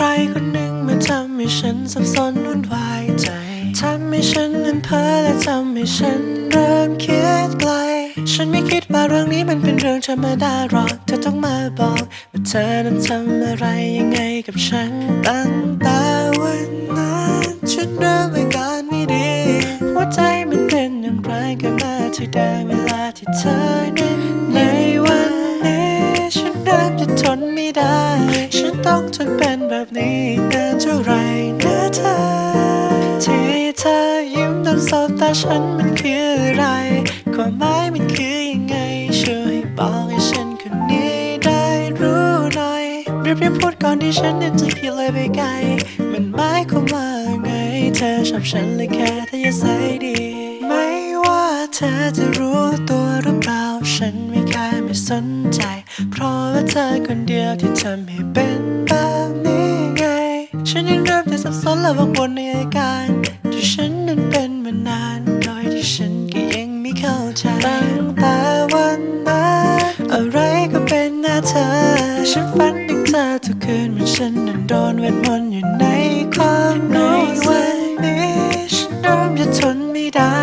ใครคนหนึ่งมาทำให้ฉันสับสนวุ่นวายใจ ทำให้ฉันนั้นเพ้อและทำให้ฉันเริ่มคิดไกล ฉันไม่คิดว่าเรื่องนี้มันเป็นเรื่องธรรมดาหรอกเธอต้องมาบอกว่าเธอนั้นทำอะไรยังไงกับฉันตั้งแต่วันนั้นฉันเริ่มอาการไม่ดี หัวใจมันเป็นอย่างไรกันมาที่ได้เวลาที่เธอ ต้องทนเป็นแบบนี้นานเท่าไรนะเธอ ที่เธอยิ้มตอนสบตาฉันมันคืออะไร ความหมายมันคือยังไง ช่วยบอกให้ฉันคนนี้ได้รู้หน่อยรีบๆพูดก่อนที่ฉันนั้นจะคิดเลยไปไกล มันหมายความว่าไง เธอชอบฉันเลยแค่เธออยาใส่ดี ไม่ว่าเธอจะรู้ตัวหรือเปล่า ฉันไม่แค่ไม่สนใจ เพราะว่าเธอคนเดียวที่ทำให้เป็น ฉันยังเริ่มจะสับสนและวกวนในอาการที่ฉันนั้นเป็นมานานโดยที่ฉันก็ยังไม่เข้าใจตั้งแต่วันนั้นอะไรก็เป็นหน้าเธอ ฉันฝันถึงเธอทุกคืนเหมือนฉันนั้นโดนเวทมนต์อยู่ในความรู้สึกนี้ฉันเริ่มจะทนไม่ได้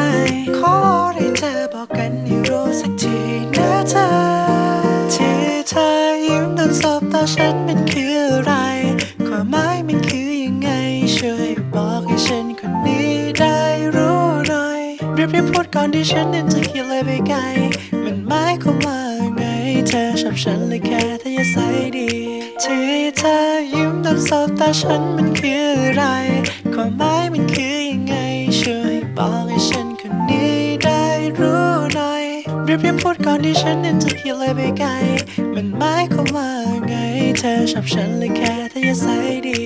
ขอให้เธอบอกกันให้รู้สักทีนะเธอที่เธอยิ้มตอนสบตาฉันมัน อนที่ฉันนั้นจะคิดเลยไปไกล มันหมายความว่าไงเธอชอบฉันเลยแค่เธออยาใส่ดี ที่เธอยิ้มตอนสบตาฉันมันคืออะไร ความหมายมันคือยังไง ช่วยบอกให้ฉันคนนี้ได้รู้หน่อยเรียบๆพูดก่อนที่ฉันนั้นจะคิดเลยไปไกล มันหมายความว่าไง เธอชอบฉันเลยแค่เธออยาใส่ดี